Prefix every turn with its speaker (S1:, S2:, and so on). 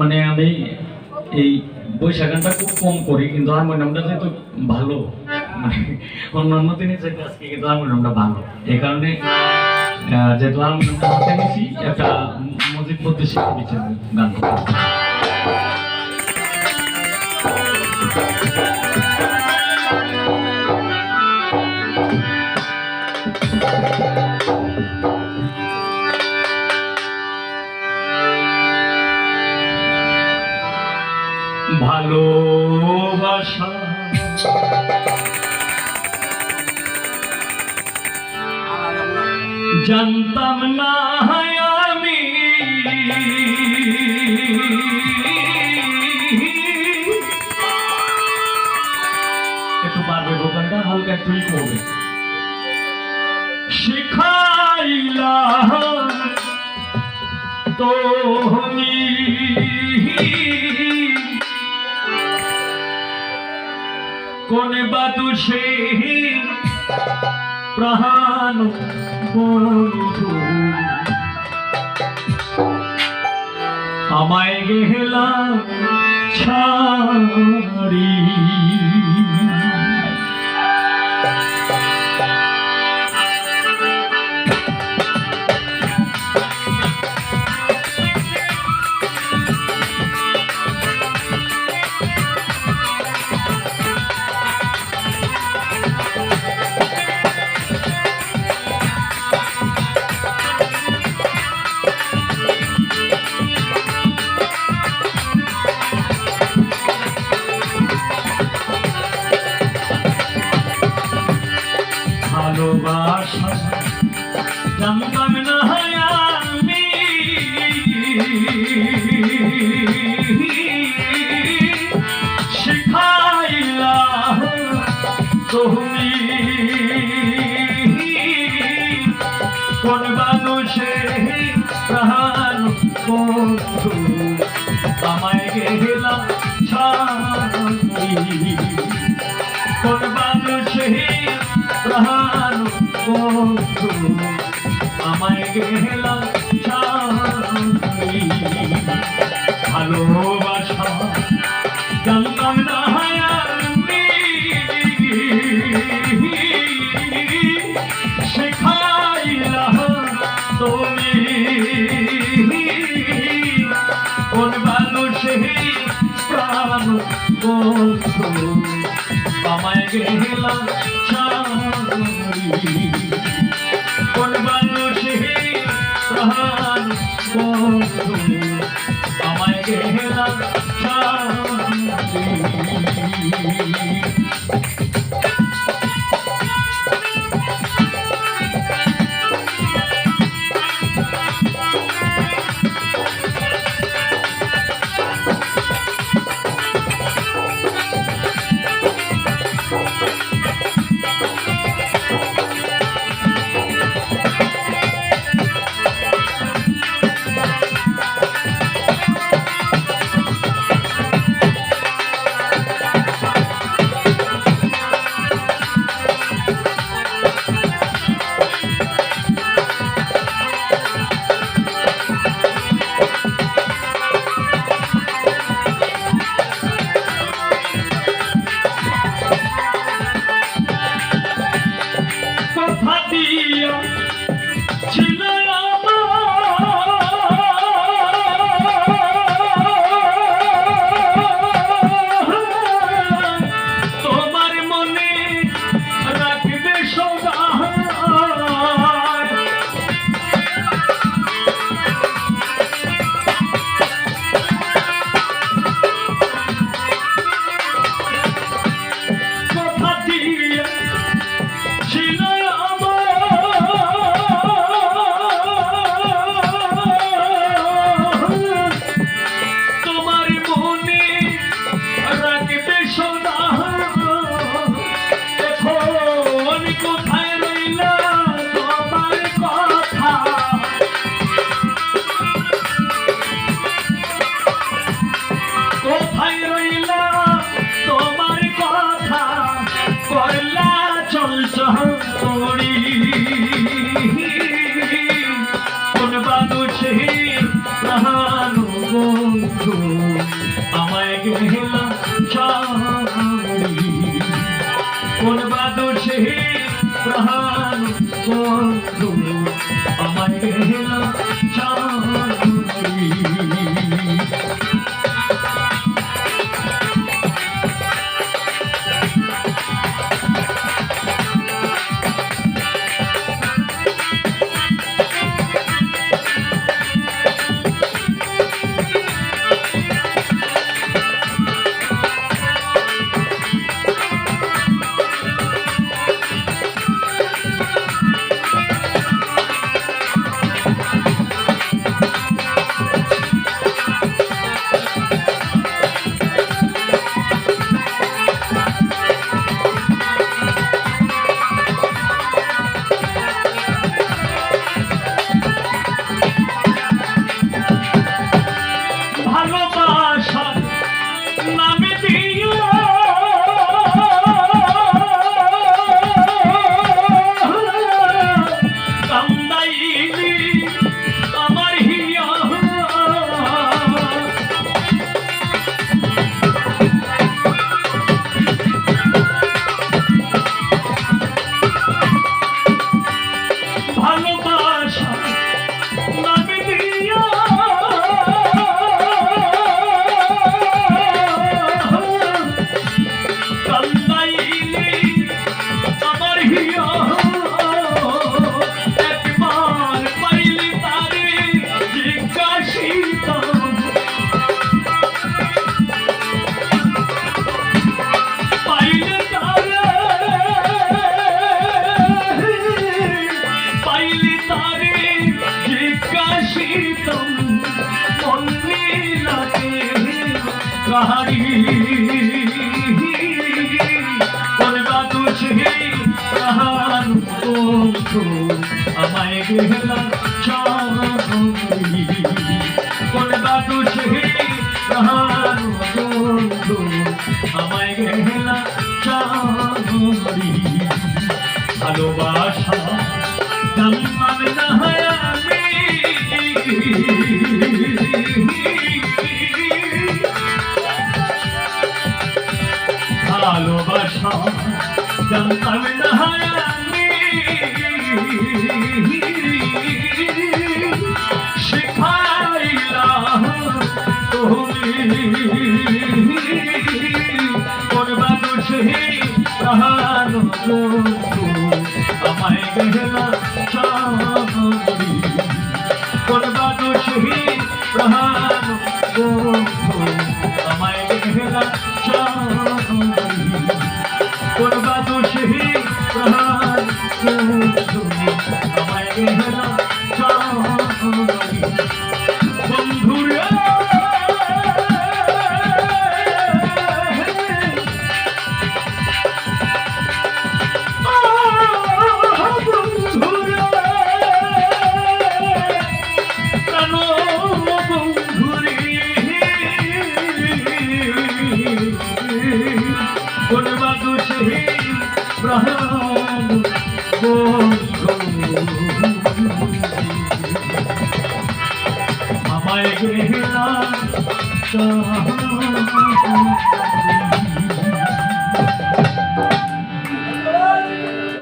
S1: মানে আমি এই বৈশাখ গানটা খুব কম করি, কিন্তু হারমোনিয়ামটা যেহেতু ভালো মানে অন্যান্য দিনে চাইতে আজকে কিন্তু হারমোনিয়ামটা ভালো। এই কারণে যেহেতু হারমোনিয়ামটা হাতে নিয়েছি, একটা মজিদ পদ্ধতি শিখে দিচ্ছে গান ভালোবাসা। জানতাম না আমি। একটু পারবে দোকানটা হালকা একটু করবে। শিখাইলা তুমি কোন বাদু সে প্রাণ আমায় গেলা ছাড়ি। বন্ধু আমায় গেলা ছাড়ি কোন মানুষে প্রাণ বন্ধু আমায় গেলা ছাড়ি ভালোবাসা জানতাম না আমায় গেলাম কোন মানুষে বন্ধু আমায় গেলাম কথা দিয়া কোন বাদর সেই প্রাণ আমায় গেলা চাঁদি বলবা তুঝে কাহার জানতাম না আমি শিখাইলা করবা তাহার বন্ধু আমায় গেলা চাঁদি করবা তাহার বন্ধু আমায় গেলা চাঁদি আমায় গেলা